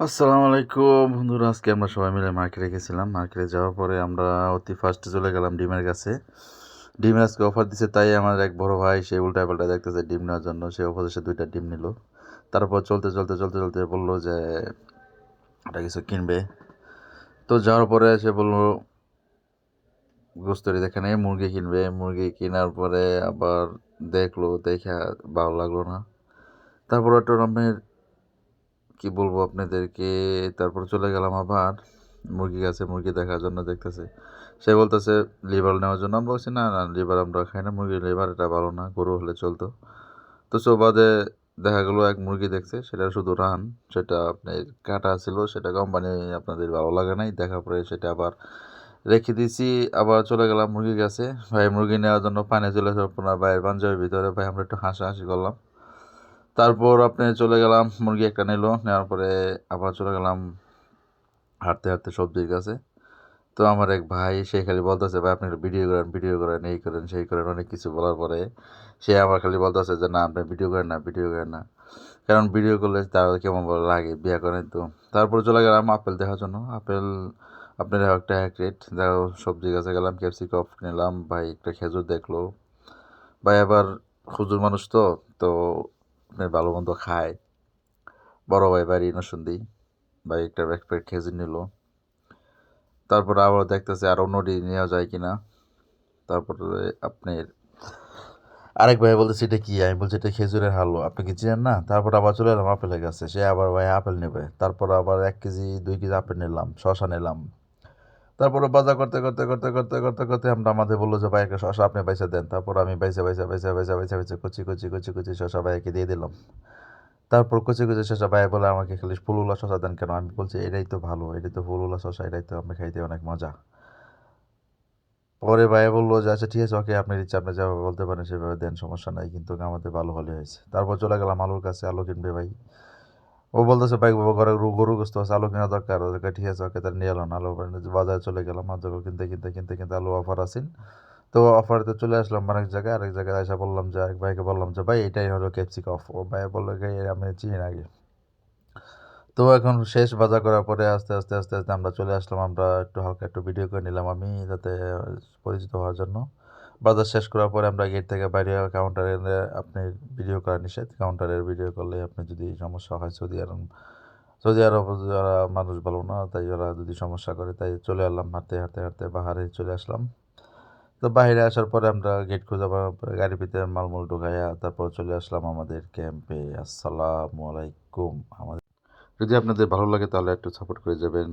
আসসালামু আলাইকুম। বন্ধুরা, আজকে আমরা সবাই মিলে মার্কেটে গেছিলাম। মার্কেটে যাওয়ার পরে আমরা অতি ফার্স্টে চলে গেলাম ডিমের কাছে। ডিমের আজকে অফার দিছে তাই আমার এক বড় ভাই, সে উল্টা পাল্টা দেখতেছে ডিম নেওয়ার জন্য। সে অফার সে দুইটা ডিম নিল। তারপর চলতে চলতে চলতে চলতে বলল যে, ওটা কিছু কিনবে? তো যাওয়ার পরে সে বলল গোস্তরি দেখে নেই মুরগি কিনবে। মুরগি কেনার পরে আবার দেখল, দেখে ভালো লাগল না। তারপর একটা রকমের কি বলব আপনাদেরকে? তারপর চলে গেলাম আবার মুরগি গাছে মুরগি দেখার জন্য দেখতেছে। সে বলতেছে লিভার নেওয়ার জন্য? আমরা বলছি, না না লিভার আমরা খাই না, মুরগির লিভার এটা ভালো না, গরু হলে চলতো। তো বাদে দেখা গেলো, এক মুরগি দেখছে, সেটা শুধু রান, সেটা আপনার কাটা ছিল, সেটা কোম্পানি আপনাদের ভালো লাগে নাই, দেখার পরে সেটা আবার রেখে দিয়েছি, আবার চলে গেলাম মুরগির কাছে। ভাই, মুরগি নেওয়ার জন্য পানি চলে আপনার ভাইয়ের পাঞ্জাবের ভিতরে। ভাই, আমরা একটু হাসাহাসি করলাম। তারপর আপনি চলে গেলাম, মুরগি একটা নিল, নেওয়ার পরে আবার চলে গেলাম হাঁটতে হাঁটতে সবজির কাছে। তো আমার এক ভাই, সে খালি বলতেছে, ভাই, আপনি ভিডিও করেন ভিডিও করেন, এই করেন, সেই করেন। অনেক কিছু বলার পরে সে আমার খালি বলতেছে যে, না, আপনি ভিডিও করেন না ভিডিও করেন না। কারণ ভিডিও করলে তার কেমন লাগে, বিয়ে করেন তো। তারপর চলে গেলাম আপেল দেখার জন্য। আপেল আপনার একটা এক রেট দেখো সবজি গাছে গেলাম ক্যাপসিকপ নিলাম, ভাই একটা খেজুর দেখল। ভাই, আবার খুজুর মানুষ তো তো আপনার ভালো মন্দ খায়। বড় ভাই বাড়ি নসুন্দি। ভাই একটা ব্যাকপ্যাক খেজুর নিল। তারপর আবার দেখতেছে আরও নদী নেওয়া যায় কিনা। তারপরে আপনার আরেক ভাই বলতেছে, এটা কি? আমি বলছি, এটা খেজুরের হালুয়া। আপনি কি চিনেন না? তারপর আবার চলে এলাম আপেলের কাছে। সে আবার ভাই আপেল নেবে। তারপর আবার এক কেজি, দুই কেজি আপেল নিলাম শশা নিলাম। তারপরে বাজার করতে করতে করতে করতে করতে করতে আমরা আমাদের বলল যে ভাই একটা শশা আপনি পয়সা দেন। তারপর আমি পয়সা পয়সা পয়সা পয়সা পয়সা পয়সা কচি কচি কচি কচি শশা ভাইকে দিয়ে দিলাম। তারপর কচি কচি শশা ভাই বলে, আমাকে খালি ফুলুলা শশা দেন কেন? আমি বলছি, এটাই তো ভালো, এটাই তো ফুলুলা শশা, এটাই তো আমি খাইতে অনেক মজা। পরে ভাই বলল যে আচ্ছা ঠিক আছে, ওকে আপনার ইচ্ছা আপনি যেভাবে বলতে পারেন সেভাবে দেন, সমস্যা নাই, কিন্তু আমাদের ভালো হলে হয়েছে। তারপর চলে গেলাম আলুর কাছে, আলু কিনবে ভাই। ও বলতেছে, ভাই ঘরে গরু গোস্ত আছে, আলু কেনা দরকার ওদেরকে ঠিক আছে, ওকে তার নিয়ে এলাম আলু বাজারে চলে গেলাম আর যখন কিনতে কিনতে কিনতে কিনতে আলু অফার আসেন তো অফারতে চলে আসলাম আরেক জায়গায় আরেক জায়গায় এসে বললাম যে, আরেক ভাইকে বললাম যে, ভাই, এটাই হলো ক্যাপসিক অফ ও ভাই বলল আমি চিনি আগে। তো এখন শেষ বাজার করার পরে আস্তে আস্তে আস্তে আস্তে আমরা চলে আসলাম, আমরা একটু হালকা একটু ভিডিও করে নিলাম আমি, যাতে পরিচিত হওয়ার জন্য। বাজার শেষ করার পরে আমরা গেট থেকে বাইরে কাউন্টারে আপনি ভিডিও করা নিষেধ। কাউন্টারের ভিডিও করলে আপনি যদি সমস্যা হয় সৌদি আরব সৌদি আরব যারা মানুষ ভালো না, তাই ওরা যদি সমস্যা করে, তাই চলে আসলাম হাঁটতে হাঁটতে হাঁটতে বাহারে চলে আসলাম। তো বাইরে আসার পরে আমরা গেট খুঁজে গাড়ির ভিতরে মালমূল ঢুকাইয়া তারপর চলে আসলাম আমাদের ক্যাম্পে আসসালামু আলাইকুম। আমাদের যদি আপনাদের ভালো লাগে তাহলে একটু সাপোর্ট করে যাবেন।